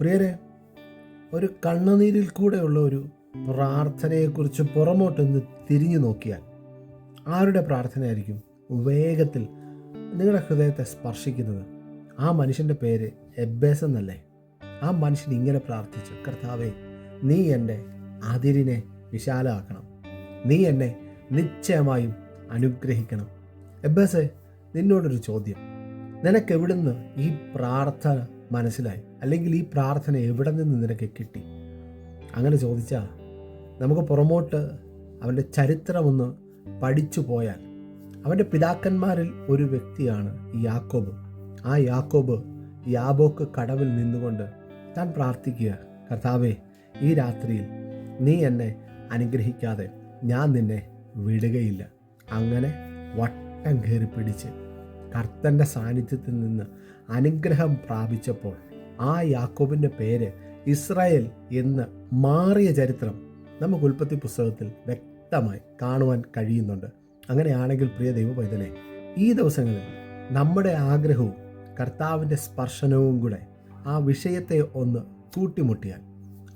പ്രിയരെ ഒരു കണ്ണുനീരിൽ കൂടെയുള്ള ഒരു പ്രാർത്ഥനയെക്കുറിച്ച് പുറമോട്ടൊന്ന് തിരിഞ്ഞു നോക്കിയാൽ ആരുടെ പ്രാർത്ഥനയായിരിക്കും വേഗത്തിൽ നിങ്ങളുടെ ഹൃദയത്തെ സ്പർശിക്കുന്നത്? ആ മനുഷ്യന്റെ പേര് എബേസ് എന്നല്ലേ? ആ മനുഷ്യൻ ഇങ്ങനെ പ്രാർത്ഥിച്ചു കർത്താവേ നീ എന്റെ അതിരിനെ വിശാലമാക്കണം. നീ എന്നെ നിശ്ചയമായും അനുഗ്രഹിക്കണം. എബേസെ നിന്നോടൊരു ചോദ്യം. നിനക്കെവിടുന്ന് ഈ പ്രാർത്ഥന മനസ്സിലായി. അല്ലെങ്കിൽ ഈ പ്രാർത്ഥന എവിടെ നിന്ന് നിനക്ക് കിട്ടി? അങ്ങനെ ചോദിച്ചാൽ നമുക്ക് പുറമോട്ട് അവന്റെ ചരിത്രമൊന്ന് പഠിച്ചു പോയാൽ അവന്റെ പിതാക്കന്മാരിൽ ഒരു വ്യക്തിയാണ് ഈ യാക്കോബ്. ആ യാക്കോബ് യാബോക്ക് കടവിൽ നിന്നുകൊണ്ട് താൻ പ്രാർത്ഥിക്കുക കർത്താവെ ഈ രാത്രിയിൽ നീ എന്നെ അനുഗ്രഹിക്കാതെ ഞാൻ നിന്നെ വിടുകയില്ല. അങ്ങനെ വട്ടം കയറി പിടിച്ച് കർത്തന്റെ സാന്നിധ്യത്തിൽ നിന്ന് അനുഗ്രഹം പ്രാപിച്ചപ്പോൾ ആ യാക്കോബിന്റെ പേര് ഇസ്രായേൽ എന്ന് മാറിയ ചരിത്രം നമുക്ക് ഉൽപ്പത്തി പുസ്തകത്തിൽ വ്യക്തമായി കാണുവാൻ കഴിയുന്നുണ്ട്. അങ്ങനെയാണെങ്കിൽ പ്രിയ ദൈവ പൈതലെ ഈ ദിവസങ്ങളിൽ നമ്മുടെ ആഗ്രഹവും കർത്താവിന്റെ സ്പർശനവും കൂടെ ആ വിഷയത്തെ ഒന്ന് കൂട്ടിമുട്ടിയാൽ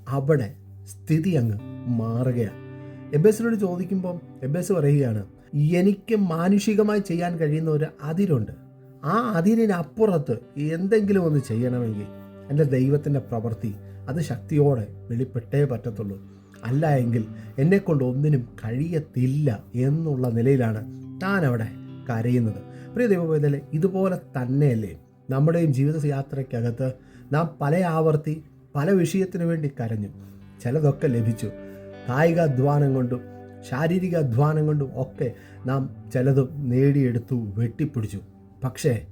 അവിടെ സ്ഥിതി അങ്ങ് മാറുകയാണ്. എബേസിനോട് ചോദിക്കുമ്പോൾ എബേസ് പറയുകയാണ് എനിക്ക് മാനുഷികമായി ചെയ്യാൻ കഴിയുന്ന ഒരു അതിരുണ്ട്. ആ അതിരിനപ്പുറത്ത് എന്തെങ്കിലും ഒന്ന് ചെയ്യണമെങ്കിൽ എന്റെ ദൈവത്തിന്റെ പ്രവൃത്തി അത് ശക്തിയോടെ വെളിപ്പെട്ടേ പറ്റത്തുള്ളൂ. അല്ല എങ്കിൽ എന്നെക്കൊണ്ട് ഒന്നിനും കഴിയത്തില്ല എന്നുള്ള നിലയിലാണ് താൻ അവിടെ കരയുന്നത്. പ്രിയ ദൈവവേദലെ ഇതുപോലെ തന്നെയല്ലേ നമ്മുടെയും ജീവിത യാത്രയ്ക്കകത്ത് നാം പല ആവർത്തി പല വിഷയത്തിനു വേണ്ടി കരഞ്ഞു. ചിലതൊക്കെ ലഭിച്ചു. കായിക അധ്വാനം കൊണ്ടും ശാരീരിക അധ്വാനം കൊണ്ടും ഒക്കെ നാം ചിലതും നേടിയെടുത്തു വെട്ടിപ്പിടിച്ചു. പക്ഷേ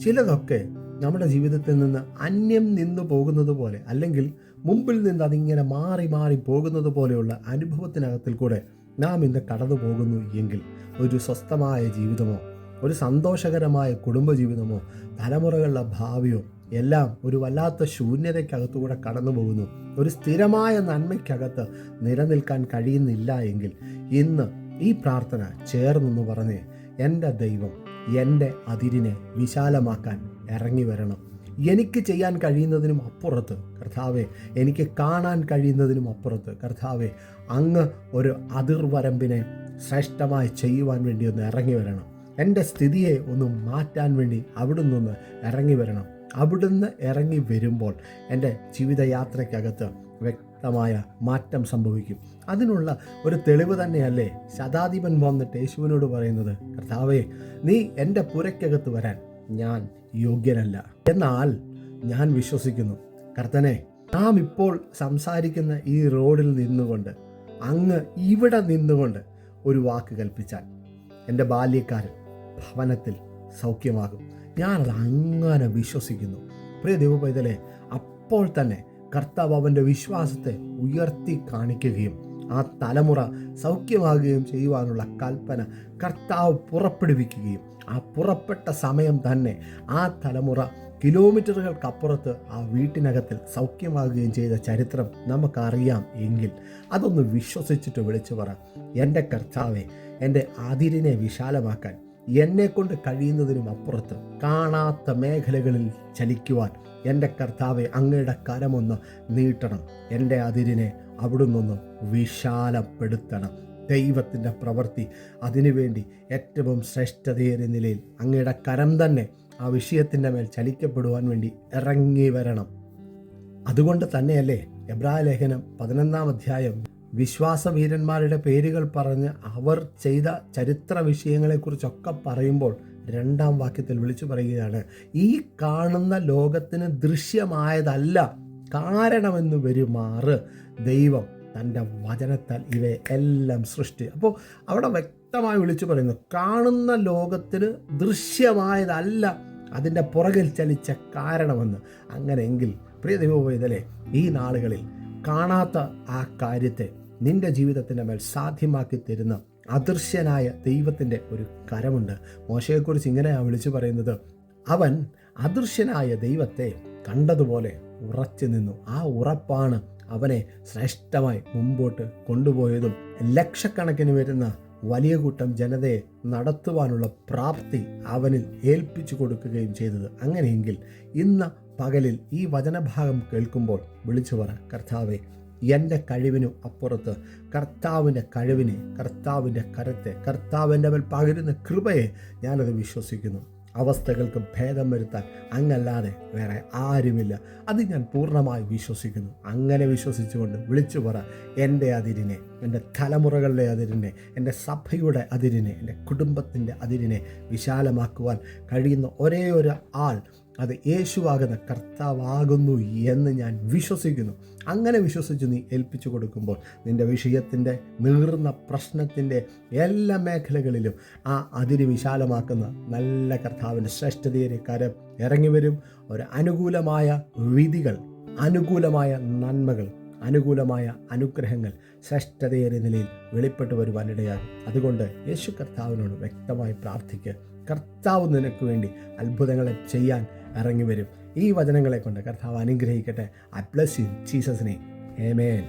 ചിലതൊക്കെ നമ്മുടെ ജീവിതത്തിൽ നിന്ന് അന്യം നിന്നു പോകുന്നത് പോലെ അല്ലെങ്കിൽ മുമ്പിൽ നിന്ന് അതിങ്ങനെ മാറി മാറി പോകുന്നത് പോലെയുള്ള അനുഭവത്തിനകത്തിൽ കൂടെ നാം ഇന്ന് കടന്നു പോകുന്നു എങ്കിൽ ഒരു സ്വസ്ഥമായ ജീവിതമോ ഒരു സന്തോഷകരമായ കുടുംബജീവിതമോ തലമുറകളുടെ ഭാവിയോ എല്ലാം ഒരു വല്ലാത്ത ശൂന്യതയ്ക്കകത്തുകൂടെ കടന്നു പോകുന്നു. ഒരു സ്ഥിരമായ നന്മയ്ക്കകത്ത് നിലനിൽക്കാൻ കഴിയുന്നില്ല എങ്കിൽ ഇന്ന് ഈ പ്രാർത്ഥന ചേർന്നെന്ന് പറഞ്ഞ് എന്റെ ദൈവം എന്റെ അതിരിനെ വിശാലമാക്കാൻ ഇറങ്ങി വരണം. എനിക്ക് ചെയ്യാൻ കഴിയുന്നതിനും അപ്പുറത്ത് കർത്താവെ എനിക്ക് കാണാൻ കഴിയുന്നതിനും അപ്പുറത്ത് കർത്താവെ അങ്ങ് ഒരു അതിർവരമ്പിനെ ശ്രേഷ്ഠമായി ചെയ്യുവാൻ വേണ്ടി ഒന്ന് ഇറങ്ങി വരണം. എന്റെ സ്ഥിതിയെ ഒന്ന് മാറ്റാൻ വേണ്ടി അവിടുന്ന് ഒന്ന് ഇറങ്ങി വരണം. അവിടുന്ന് ഇറങ്ങി വരുമ്പോൾ എന്റെ ജീവിതയാത്രയ്ക്കകത്ത് വ്യക്തമായ മാറ്റം സംഭവിക്കും. അതിനുള്ള ഒരു തെളിവ് തന്നെയല്ലേ ശതാധിപൻ വന്നിട്ട് യേശുവിനോട് പറയുന്നത്? കർത്താവേ നീ എന്റെ പുരയ്ക്കകത്ത് വരാൻ ഞാൻ യോഗ്യനല്ല. എന്നാൽ ഞാൻ വിശ്വസിക്കുന്നു. കർത്തനെ നാം ഇപ്പോൾ സംസാരിക്കുന്ന ഈ റോഡിൽ നിന്നുകൊണ്ട് അങ്ങ് ഇവിടെ നിന്നുകൊണ്ട് ഒരു വാക്ക് കൽപ്പിച്ചാൽ എന്റെ ബാല്യക്കാരൻ ഭവനത്തിൽ സൗഖ്യമാകും. ഞാനത് അങ്ങനെ വിശ്വസിക്കുന്നു. പ്രിയ ദൈവപൈതലെ അപ്പോൾ തന്നെ കർത്താവ് അവന്റെ വിശ്വാസത്തെ ഉയർത്തി കാണിക്കുകയും ആ തലമുറ സൗഖ്യമാകുകയും ചെയ്യുവാനുള്ള കൽപ്പന കർത്താവ് പുറപ്പെടുവിക്കുകയും ആ പുറപ്പെട്ട സമയം തന്നെ ആ തലമുറ കിലോമീറ്ററുകൾക്കപ്പുറത്ത് ആ വീട്ടിനകത്തിൽ സൗഖ്യമാകുകയും ചെയ്ത ചരിത്രം നമുക്കറിയാം എങ്കിൽ അതൊന്ന് വിശ്വസിച്ചിട്ട് വിളിച്ചു പറ എന്റെ കർത്താവെ എന്റെ അതിരിനെ വിശാലമാക്കാൻ എന്നെക്കൊണ്ട് കഴിയുന്നതിനും അപ്പുറത്ത് കാണാത്ത മേഖലകളിൽ ചലിക്കുവാൻ എന്റെ കർത്താവെ അങ്ങയുടെ കരമൊന്ന് നീട്ടണം. എന്റെ അതിരിനെ അവിടുന്നൊന്ന് വിശാലപ്പെടുത്തണം. ദൈവത്തിന്റെ പ്രവൃത്തി അതിനുവേണ്ടി ഏറ്റവും ശ്രേഷ്ഠതയേറിയ നിലയിൽ അങ്ങയുടെ കരം തന്നെ ആ വിഷയത്തിന്റെ മേൽ ചലിക്കപ്പെടുവാൻ വേണ്ടി ഇറങ്ങി വരണം. അതുകൊണ്ട് തന്നെയല്ലേ എബ്രാ ലേഖനം പതിനൊന്നാം അധ്യായം വിശ്വാസവീരന്മാരുടെ പേരുകൾ പറഞ്ഞ് അവർ ചെയ്ത ചരിത്ര വിഷയങ്ങളെക്കുറിച്ചൊക്കെ പറയുമ്പോൾ രണ്ടാം വാക്യത്തിൽ വിളിച്ചു പറയുകയാണ് ഈ കാണുന്ന ലോകത്തിന് ദൃശ്യമായതല്ല കാരണമെന്ന് വരുമാറ്. ദൈവം തന്റെ വചനത്താൽ ഇവയെ എല്ലാം സൃഷ്ടി. അപ്പോൾ അവിടെ വ്യക്തമായി വിളിച്ചു പറയുന്നു കാണുന്ന ലോകത്തിന് ദൃശ്യമായതല്ല അതിന്റെ പുറകിൽ ചലിച്ച കാരണമെന്ന്. അങ്ങനെയെങ്കിൽ പ്രിയ ദൈവപോയതല്ലേ ഈ നാളുകളിൽ കാണാത്ത ആ കാര്യത്തെ നിന്റെ ജീവിതത്തിന്റെ മേൽ സാധ്യമാക്കി തരുന്ന അദൃശ്യനായ ദൈവത്തിന്റെ ഒരു കരമുണ്ട്. മോശയെക്കുറിച്ച് ഇങ്ങനെയാണ് വിളിച്ചു പറയുന്നത്. അവൻ അദൃശ്യനായ ദൈവത്തെ കണ്ടതുപോലെ ഉറച്ചു നിന്നു. ആ ഉറപ്പാണ് അവനെ ശ്രേഷ്ഠമായി മുമ്പോട്ട് കൊണ്ടുപോയതും ലക്ഷക്കണക്കിന് വരുന്ന വലിയ കൂട്ടം ജനതയെ നടത്തുവാനുള്ള പ്രാപ്തി അവനിൽ ഏൽപ്പിച്ചു കൊടുക്കുകയും ചെയ്തത്. അങ്ങനെയെങ്കിൽ ഇന്ന് പകലിൽ ഈ വചനഭാഗം കേൾക്കുമ്പോൾ വിളിച്ചു പറ കർത്താവെ എന്റെ കഴിവിനും അപ്പുറത്ത് കർത്താവിന്റെ കഴിവിനെ കർത്താവിന്റെ കരത്തെ കർത്താവിന്റെ മേൽ പകരുന്ന കൃപയെ ഞാനത് വിശ്വസിക്കുന്നു. അവസ്ഥകൾക്ക് ഭേദം വരുത്താൻ അങ്ങല്ലാതെ വേറെ ആരുമില്ല. അത് ഞാൻ പൂർണമായി വിശ്വസിക്കുന്നു. അങ്ങനെ വിശ്വസിച്ചുകൊണ്ട് വിളിച്ചു പറ എന്റെ അതിരിനെ എന്റെ തലമുറകളുടെ അതിരിനെ എന്റെ സഭയുടെ അതിരിനെ എന്റെ കുടുംബത്തിന്റെ അതിരിനെ വിശാലമാക്കുവാൻ കഴിയുന്ന ഒരേ ഒരു ആൾ അത് യേശുവാകുന്ന കർത്താവാകുന്നു എന്ന് ഞാൻ വിശ്വസിക്കുന്നു. അങ്ങനെ വിശ്വസിച്ച് നീ ഏൽപ്പിച്ചു കൊടുക്കുമ്പോൾ നിന്റെ വിഷയത്തിന്റെ നീർന്ന പ്രശ്നത്തിന്റെ എല്ലാ മേഖലകളിലും ആ അതിര് വിശാലമാക്കുന്ന നല്ല കർത്താവിന്റെ ശ്രേഷ്ഠതയേറെ കരം ഇറങ്ങി വരും. ഒരു അനുകൂലമായ വിധികൾ അനുകൂലമായ നന്മകൾ അനുകൂലമായ അനുഗ്രഹങ്ങൾ ശ്രേഷ്ഠതയേറിയ നിലയിൽ വെളിപ്പെട്ടു വരുവാനിടയാകും. അതുകൊണ്ട് യേശു കർത്താവിനോട് വ്യക്തമായി പ്രാർത്ഥിക്കുക. കർത്താവ് നിനക്ക് വേണ്ടി അത്ഭുതങ്ങളെ ചെയ്യാൻ ഇറങ്ങി വരും. ഈ വചനങ്ങളെ കൊണ്ട് കർത്താവ് അനുഗ്രഹിക്കട്ടെ. ഐ ബ്ലസ് യു ജീസസിനെ ഏമേൻ